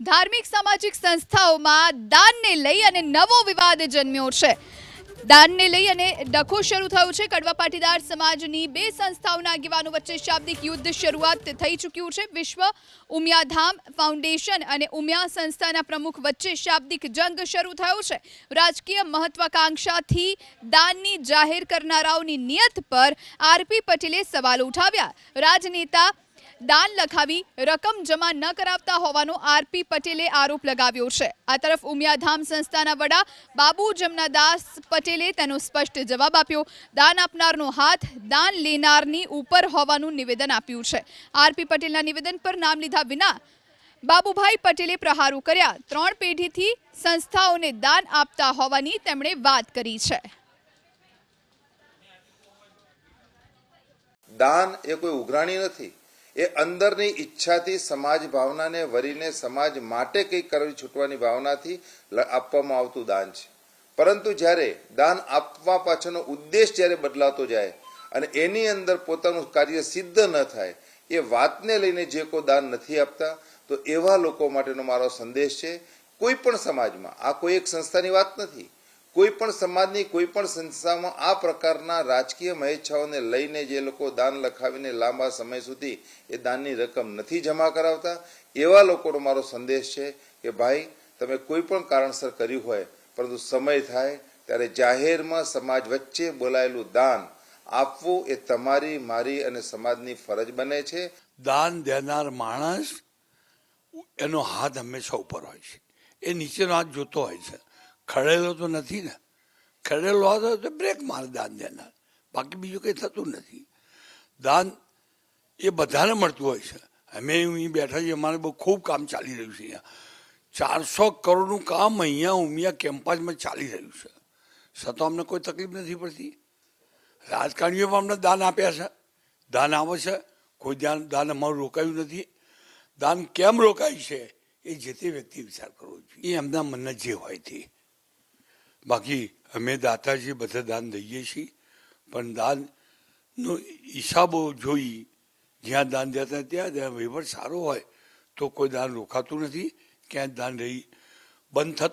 ધાર્મિક સામાજિક સંસ્થાઓમાં દાનને લઈ અને નવો વિવાદ જન્મ્યો છે. દાનને લઈ અને ડખો શરૂ થયો છે. કડવા પાટીદાર સમાજની બે સંસ્થાઓના આગેવાનો વચ્ચે શાબ્દિક યુદ્ધ શરૂઆત થઈ ચૂક્યું છે. વિશ્વ ઉમિયાધામ ફાઉન્ડેશન અને ઉમિયા સંસ્થાના પ્રમુખ વચ્ચે શાબ્દિક જંગ શરૂ થયો છે. રાજકીય મહત્વાકાંક્ષાથી દાનની જાહેર કરનારાઓની નિયત પર આરપી પટેલે સવાલ ઉઠાવ્યા. રાજનેતા દાન લખાવી રકમ જમા ન કરાવતા હોવાનો આરપી પટેલે આરોપ લગાવ્યો છે. આ તરફ ઉમિયાધામ સંસ્થાના વડા બાબુ જમનાદાસ પટેલે તેનો સ્પષ્ટ જવાબ આપ્યો. દાન આપનારનો હાથ દાન લેનારની ઉપર હોવાનું નિવેદન આપ્યું છે. આરપી પટેલના નિવેદન પર નામ લીધા વિના બાબુભાઈ પટેલે પ્રહારો કર્યા. ત્રણ પેઢીથી સંસ્થાઓને દાન આપતા હોવાની તેમણે વાત કરી છે. દાન એ કોઈ ઉઘરાણી નથી. એ અંદરની ઈચ્છાથી સમાજ ભાવનાને વરીને સમાજ માટે કંઈક કરવી છૂટવાની ભાવનાથી આપવામાં આવતું દાન છે. પરંતુ જ્યારે દાન આપવા પાછળનો ઉદ્દેશ જ્યારે બદલાતો જાય અને એની અંદર પોતાનું કાર્ય સિદ્ધ ન થાય, એ વાતને લઈને જે કોઈ દાન નથી આપતા, તો એવા લોકો માટેનો મારો સંદેશ છે, કોઈ પણ સમાજમાં. આ કોઈ એક સંસ્થાની વાત નથી. કોઈ પણ સમાજની કોઈ પણ સંસ્થામાં આ પ્રકારના રાજકીય મહેચ્છાઓને લઈને જે લોકો દાન લખાવીને લાંબા સમય સુધી એ દાનની રકમ નથી જમા કરાવતા, એવા લોકોનો મારો સંદેશ છે કે ભાઈ, તમે કોઈ પણ કારણસર કર્યું હોય, પરંતુ સમય થાય ત્યારે જાહેરમાં સમાજ વચ્ચે બોલાયેલું દાન આપવું એ તમારી, મારી અને સમાજની ફરજ બને છે. દાન દેનાર માણસ એનો હાથ હંમેશા ઉપર હોય છે. એ નીચેનો હાથ જોતો હોય છે. ખડેલો તો નથી ને. ખડેલો હતો તો બ્રેક મારે દાન દેનાર. બાકી બીજું કંઈ થતું નથી. દાન એ બધાને મળતું હોય છે. અમે અહીં બેઠા છીએ, અમારે બહુ ખૂબ કામ ચાલી રહ્યું છે અહીંયા. ચારસો કરોડનું કામ અહીંયા ઉમિયા કેમ્પસમાં ચાલી રહ્યું છે. છતાં અમને કોઈ તકલીફ નથી પડતી. રાજકારણીઓ પણ અમને દાન આપ્યા છે. દાન આવે છે. કોઈ દાન દાન અમારું રોકાયું નથી. દાન કેમ રોકાય છે એ જે તે વ્યક્તિ વિચાર કરવો જોઈએ. એ એમના મનને જે હોય તે. બાકી અમે દાતાજી બધા દાન દઈએ છીએ, પણ દાનનો હિસાબો જોઈ જ્યાં દાન દેતા ત્યાં વહીવટ સારો હોય, તો કોઈ દાન રોકાતું નથી, ક્યાંય દાન રહી બંધ થતું